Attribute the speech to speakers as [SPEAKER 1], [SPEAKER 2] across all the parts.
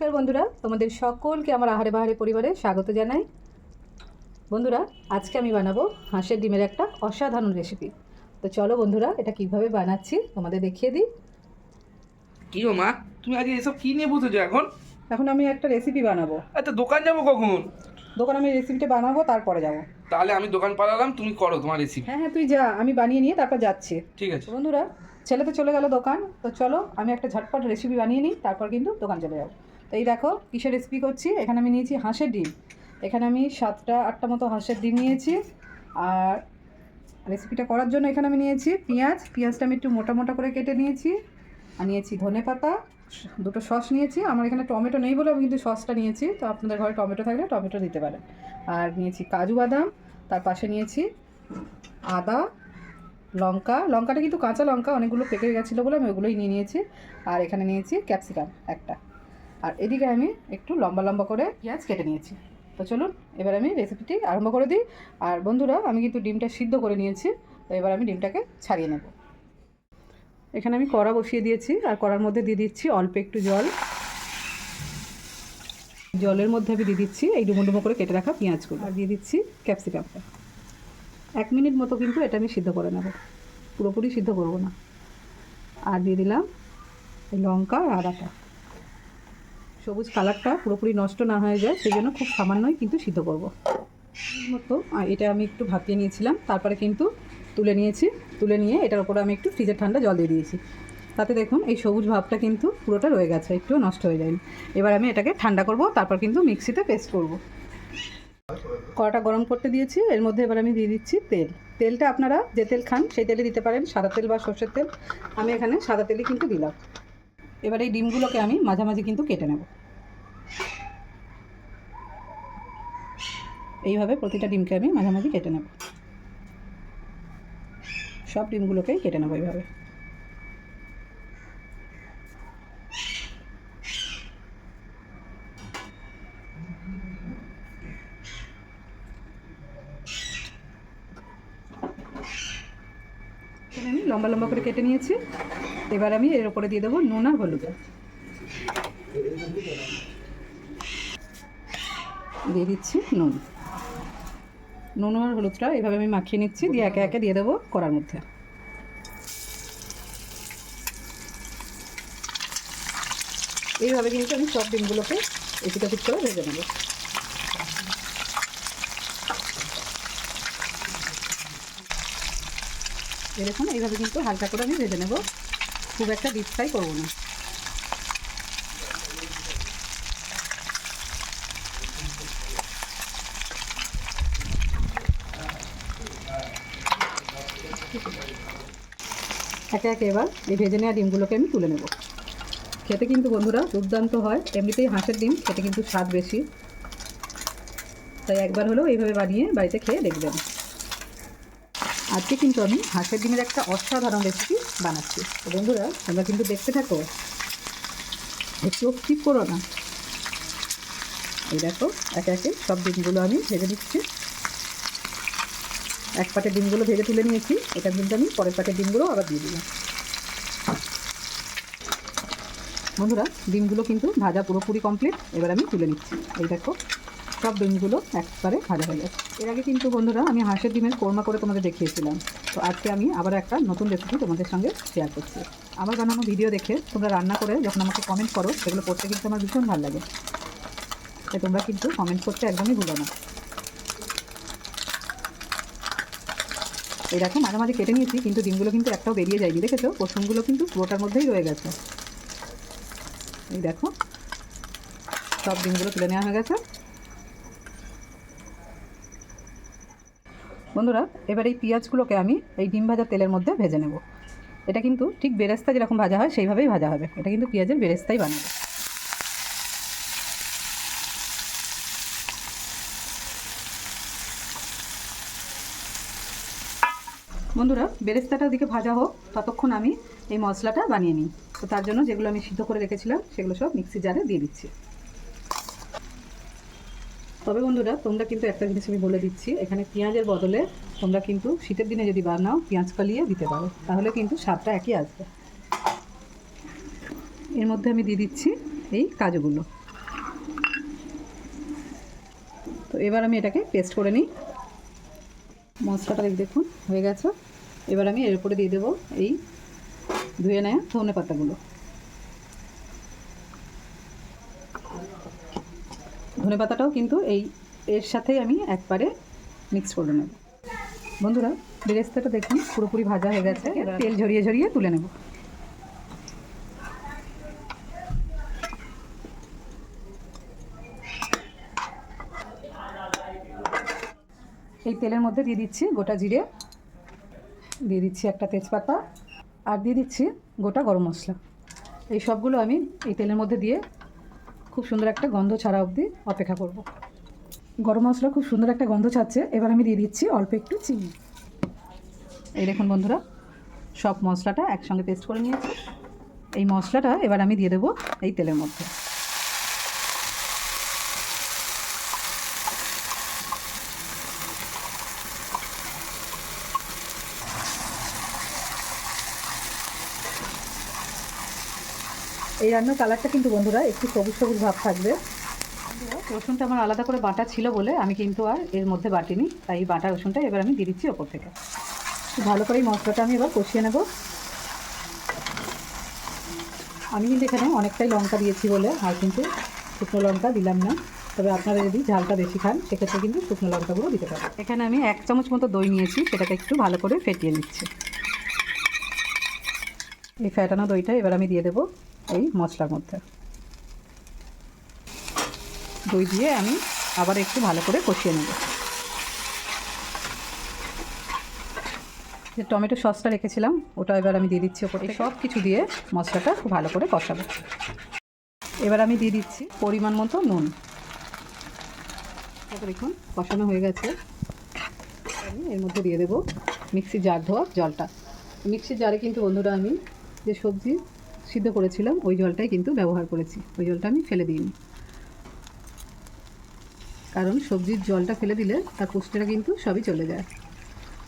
[SPEAKER 1] নমস্কার বন্ধুরা তোমাদের সকলকে আমার আহারে বাহারে পরিবারে স্বাগত জানাই। বন্ধুরা আজকে আমি বানাবো হাঁসের ডিমের একটা অসাধারণ রেসিপি তো চলো বন্ধুরা এটা কীভাবে বানাচ্ছি তোমাদের দেখিয়ে দিই।
[SPEAKER 2] কি গো মা তুমি আজকে এসব কি নিয়ে বসেছো এখন?
[SPEAKER 1] এখন আমি একটা রেসিপি বানাবো।
[SPEAKER 2] আচ্ছা দোকান যাব কখন?
[SPEAKER 1] দোকান আমি রেসিপিটা বানাবো তারপরে যাব।
[SPEAKER 2] তাহলে আমি দোকান পালালাম তুমি করো তোমার রেসিপি
[SPEAKER 1] হ্যাঁ হ্যাঁ তুই যা আমি বানিয়ে নিয়ে তারপর যাচ্ছি।
[SPEAKER 2] ঠিক আছে।
[SPEAKER 1] বন্ধুরা ছেলে তো চলে গেল দোকান তো চলো আমি একটা ঝটপট রেসিপি বানিয়ে নিই তারপর কিন্তু দোকান চলে যাব। তো এই দেখো, কিসের রেসিপি করছি? এখানে আমি নিয়েছি হাঁসের ডিম। এখানে আমি সাতটা, আটটা মতো হাঁসের ডিম নিয়েছি। আর রেসিপিটা করার জন্য এখানে আমি নিয়েছি পেঁয়াজ। পেঁয়াজটা আমি একটু মোটা মোটা করে কেটে নিয়েছি। আর নিয়েছি ধনে পাতা। দুটো সস নিয়েছি। আমার এখানে টমেটো নেই বলে আমি কিন্তু সসটা নিয়েছি। তো আপনাদের ঘরে টমেটো থাকলে টমেটো দিতে পারেন। আর নিয়েছি কাজু বাদাম। তার পাশে নিয়েছি আদা, লঙ্কা। লঙ্কাটা কিন্তু কাঁচা লঙ্কা, অনেকগুলো পেকে গেছিল বলে আমি ওগুলোই নিয়ে নিয়েছি। আর এখানে নিয়েছি ক্যাপসিকাম, একটা। আর এদিকে আমি একটু লম্বা লম্বা করে পেঁয়াজ কেটে নিয়েছি। তো চলুন, এবার আমি রেসিপিটি আরম্ভ করে দিই। আর বন্ধুরা, আমি কিন্তু ডিমটা সিদ্ধ করে নিয়েছি, তো এবার আমি ডিমটাকে ছাড়িয়ে নেব। এখানে আমি কড়া বসিয়ে দিয়েছি, আর কড়ার মধ্যে দিয়ে দিচ্ছি অল্প একটু জল। জলের মধ্যে আমি দিয়ে দিচ্ছি এই ডুমো ডুমো করে কেটে রাখা পেঁয়াজগুলো। আর দিয়ে দিচ্ছি ক্যাপসিকামটা এক মিনিট মতো কিন্তু এটা আমি সিদ্ধ করে নেব। পুরোপুরি সিদ্ধ করব না। আর দিয়ে দিলাম লঙ্কা আর আদাটা সবুজ কালারটা পুরোপুরি নষ্ট না হয়ে যায় সেই জন্য খুব সামান্যই কিন্তু সিদ্ধ করব। মতো এটা আমি একটু ভাপিয়ে নিয়েছিলাম, তারপরে কিন্তু তুলে নিয়েছি, তুলে নিয়ে এটার উপরে আমি একটু ফ্রিজের ঠান্ডা জল দিয়ে দিয়েছি। তাতে দেখুন, এই সবুজ ভাবটা কিন্তু পুরোটা রয়ে গেছে, একটু নষ্ট হয়ে যায়নি। এবার আমি এটাকে ঠান্ডা করব, তারপর কিন্তু মিক্সিতে পেস্ট করব। কড়াটা গরম করতে দিয়েছি, এর মধ্যে এবার আমি দিয়ে দিচ্ছি তেল। তেলটা আপনারা যে তেল খান, সেই তেলে দিতে পারেন, সাদা তেল বা সর্ষের তেল। আমি এখানে সাদা তেলই কিন্তু দিলাম। এবার এই ডিমগুলোকে আমি মাঝামাঝি কিন্তু কেটে নেব। এইভাবে প্রতিটা ডিমকে আমি মাঝামাঝি কেটে নেব। সব ডিমগুলোকেই কেটে নেব এইভাবে। আমি লম্বা লম্বা করে কেটে নিয়েছি। এবার আমি এর উপরে দিয়ে দেবো নুন আর হলুদ। দিয়ে দিচ্ছি নুন। নুন আর হলুদটা এভাবে আমি মাখিয়ে নিচ্ছি, দিয়ে একে একে দিয়ে দেবো কড়ার মধ্যে। এইভাবে কিন্তু আমি সব ডিমগুলোকে এপিট ওপিট করে ভেজে নেব। এরকম এইভাবে কিন্তু হালকা করে আমি ভেজে নেব। খুব একটা ডিপ ফ্রাই করব না। একে একে এবার এই ভেজে নেওয়া ডিমগুলোকে আমি তুলে নেব। খেতে কিন্তু বন্ধুরা দুর্দান্ত হয়। এমনিতেই হাঁসের ডিম, খেতে কিন্তু স্বাদ বেশি। তাই একবার হলেও এইভাবে বানিয়ে বাড়িতে খেয়ে দেখবেন। আজকে কিন্তু আমি হাঁসের ডিমের একটা অসাধারণ রেসিপি বানাচ্ছি। তো বন্ধুরা, তোমরা কিন্তু দেখতে থাকো। একটু স্কিপ করো না। এই দেখো, একে একে সব ডিমগুলো আমি ভেজে দিচ্ছি এক পাটের ডিমগুলো ভেজে তুলে নিয়েছি। এটা কিন্তু আমি পরের পাটের ডিমগুলো আবার দিয়ে দিলাম। বন্ধুরা, ডিমগুলো কিন্তু ভাজা পুরোপুরি কমপ্লিট এবার আমি তুলে নিচ্ছি। এই দেখো, সব ডিমগুলো একবারে ভাজা হয়ে গেছে। এর আগে কিন্তু বন্ধুরা, আমি হাঁসের ডিমের কোরমা করে তোমাদের দেখিয়েছিলাম। তো আজকে আমি আবার একটা নতুন রেসিপি তোমাদের সঙ্গে শেয়ার করছি। আমার বানানো ভিডিও দেখে তোমরা রান্না করে যখন আমাকে কমেন্ট করো, সেগুলো করতে কিন্তু আমার ভীষণ ভালো লাগে। তাই তোমরা কিন্তু কমেন্ট করতে একদমই ভুলো না। এই দেখো মাঝে মাঝে কেটে নিয়েছি, কিন্তু ডিমগুলো কিন্তু একটাও বেরিয়ে যায়নি, দেখেছ? রসুনগুলো কিন্তু পুরোটার মধ্যেই রয়ে গেছে। এই দেখো, সব ডিমগুলো তুলে নেওয়া হয়ে গেছে। বন্ধুরা, এবার এই পেঁয়াজগুলোকে আমি এই ডিম ভাজার তেলের মধ্যে ভেজে নেব। এটা কিন্তু ঠিক বেরেস্তা যেরকম ভাজা হয়, সেইভাবেই ভাজা হবে। এটা কিন্তু পেঁয়াজের বেরেস্তাই বানাবো। বন্ধুরা বেরেস্তাটা দিকে ভাজা হোক, ততক্ষণ আমি এই মশলাটা বানিয়ে নিই। তো তার জন্য যেগুলো আমি সিদ্ধ করে রেখেছিলাম, সেগুলো সব মিক্সি জারে দিয়ে দিচ্ছি। তবে বন্ধুরা, তোমরা কিন্তু একটা জিনিস আমি বলে দিচ্ছি, এখানে পেঁয়াজের বদলে তোমরা কিন্তু শীতের দিনে যদি বানাও, পেঁয়াজ কালিয়ে দিতে পারো। তাহলে কিন্তু স্বাদটা একই আসবে। এর মধ্যে আমি দিয়ে দিচ্ছি এই কাজুগুলো। তো এবার আমি এটাকে পেস্ট করে নিই। মশলাটা দেখ দেখুন, হয়ে গেছে। এবার আমি এর উপরে দিয়ে দেবো এই ধুয়ে নেয়া ধনে পাতাগুলো। ধনে পাতাটাও কিন্তু এই এর সাথেই আমি একবারে মিক্স করে নেব। বন্ধুরা, বেরেস্তাটা দেখুন, পুরোপুরি ভাজা হয়ে গেছে। তেল ঝরিয়ে ঝরিয়ে তুলে নেব। এই তেলের মধ্যে দিয়ে দিচ্ছি গোটা জিরে, দিয়ে দিচ্ছি একটা তেজপাতা, আর দিয়ে দিচ্ছি গোটা গরম মশলা। এই সবগুলো আমি এই তেলের মধ্যে দিয়ে খুব সুন্দর একটা গন্ধ ছাড়া অবধি অপেক্ষা করব। গরম মশলা খুব সুন্দর একটা গন্ধ ছাড়ছে, এবার আমি দিয়ে দিচ্ছি অল্প একটু চিনি। এই দেখুন বন্ধুরা, সব মশলাটা একসঙ্গে পেস্ট করে নিয়েছি। এই মশলাটা এবার আমি দিয়ে দেবো এই তেলের মধ্যে। এই রান্নার কালারটা কিন্তু বন্ধুরা একটু সবুজ সবুজ ভাব থাকবে। রসুনটা আমার আলাদা করে বাটা ছিল বলে আমি কিন্তু আর এর মধ্যে বাটিনি তাই এই বাটা রসুনটা এবার আমি দিয়ে দিচ্ছি ওপর থেকে। ভালো করে এই মশলাটা আমি এবার কষিয়ে নেব। আমি কিন্তু এখানে অনেকটাই লঙ্কা দিয়েছি বলে আর কিন্তু শুকনো লঙ্কা দিলাম না তবে আপনারা যদি ঝালটা বেশি খান সেক্ষেত্রে কিন্তু শুকনো লঙ্কাগুলো দিতে পারেন এখানে আমি এক চামচ মতো দই নিয়েছি সেটাকে একটু ভালো করে ফেটিয়ে নিচ্ছি। এই ফ্যাটানো দইটা এবার আমি দিয়ে দেবো। এই মশলার মধ্যে। দই দিয়ে আমি আবার একটু ভালো করে কষিয়ে নেব। যে টমেটো সসটা রেখেছিলাম ওটা এবার আমি দিয়ে দিচ্ছি ওপরে সব কিছু দিয়ে মশলাটা খুব ভালো করে কষাবো। এবার আমি দিয়ে দিচ্ছি পরিমাণ মতো নুন। দেখুন কষানো হয়ে গেছে। আমি এর মধ্যে দিয়ে দেবো মিক্সি জার ধোয়া জলটা। মিক্সির জারে কিন্তু বন্ধুরা আমি যে সবজি সিদ্ধ করেছিলাম, ওই জলটাই কিন্তু ব্যবহার করেছি। ওই জলটা আমি ফেলে দিইনি। কারণ সবজির জলটা ফেলে দিলে তার পুষ্টিটা কিন্তু সবই চলে যায়।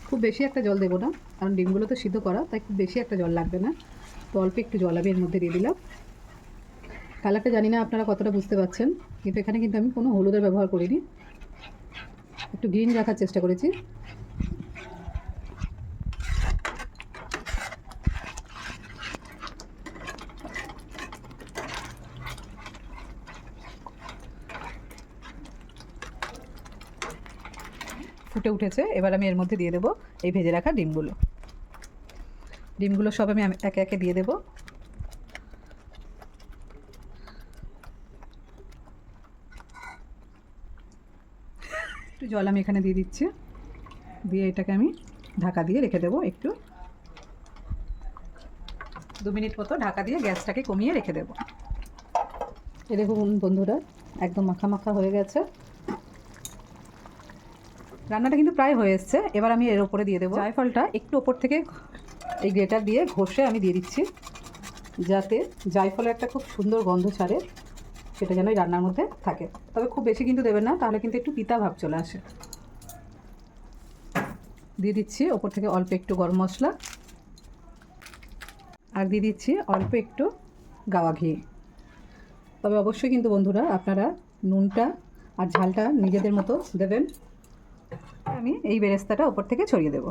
[SPEAKER 1] খুব বেশি একটা জল দেবো না, কারণ ডিমগুলো তো সিদ্ধ করা, তাই খুব বেশি একটা জল লাগবে না। তো অল্প একটু জল আমি এর মধ্যে দিয়ে দিলাম। কালারটা জানি না আপনারা কতটা বুঝতে পারছেন, কিন্তু এখানে কিন্তু আমি কোনো হলুদের ব্যবহার করিনি। একটু গ্রিন রাখার চেষ্টা করেছি। ফুটে উঠেছে। এবার আমি এর মধ্যে দিয়ে দেবো এই ভেজে রাখা ডিমগুলো। ডিমগুলো সব আমি একে একে দিয়ে দেবো। একটু জল আমি এখানে দিয়ে দিচ্ছি। দিয়ে এটাকে আমি ঢাকা দিয়ে রেখে দেবো একটু। দু মিনিট মতো ঢাকা দিয়ে গ্যাসটাকে কমিয়ে রেখে দেবো। এ দেখুন বন্ধুরা, একদম মাখা মাখা হয়ে গেছে। রান্নাটা কিন্তু প্রায় হয়ে এসছে। এবার আমি এর ওপরে দিয়ে দেবো জায়ফলটা। একটু ওপর থেকে এই গ্রেটার দিয়ে ঘষে আমি দিয়ে দিচ্ছি, যাতে জায়ফলের একটা খুব সুন্দর গন্ধ ছাড়ে, সেটা যেন রান্নার মধ্যে থাকে। তবে খুব বেশি কিন্তু দেবেন না, তাহলে কিন্তু একটু পিতা ভাব চলে আসে। দিয়ে দিচ্ছি ওপর থেকে অল্প একটু গরম মশলা, আর দিয়ে দিচ্ছি অল্প একটু গাওয়া ঘি। তবে অবশ্যই কিন্তু বন্ধুরা আপনারা নুনটা আর ঝালটা নিজেদের মতো দেবেন। আমি এই বেরেস্তাটা ওপর থেকে ছড়িয়ে দেব।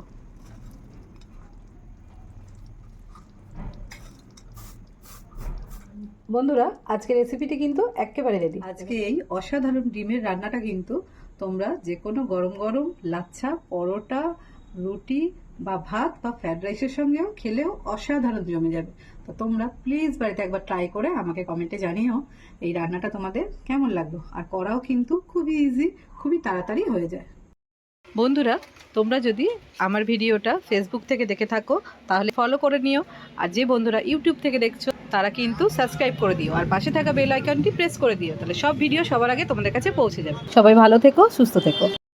[SPEAKER 1] বন্ধুরা, আজকের রেসিপিটি কিন্তু একেবারে রেডি আজকে এই অসাধারণ ডিমের রান্নাটা কিন্তু তোমরা যে কোনো গরম গরম লাচ্ছা, পরোটা, রুটি বা ভাত বা ফ্রাইড রাইসের সঙ্গেও খেলেও অসাধারণ জমে যাবে। তো তোমরা প্লিজ বাড়িতে একবার ট্রাই করে আমাকে কমেন্টে জানিও এই রান্নাটা তোমাদের কেমন লাগল। আর করাও কিন্তু খুবই ইজি খুবই তাড়াতাড়ি হয়ে যায়। বন্ধুরা, তোমরা যদি আমার ভিডিওটা ফেসবুক থেকে দেখে থাকো, তাহলে ফলো করে নিও। আর যে বন্ধুরা ইউটিউব থেকে দেখছ, তারা কিন্তু সাবস্ক্রাইব করে দিও। আর পাশে থাকা বেল আইকনটি প্রেস করে দিও। তাহলে সব ভিডিও সবার আগে তোমাদের কাছে পৌঁছে যাবে। সবাই ভালো থেকো, সুস্থ থেকো।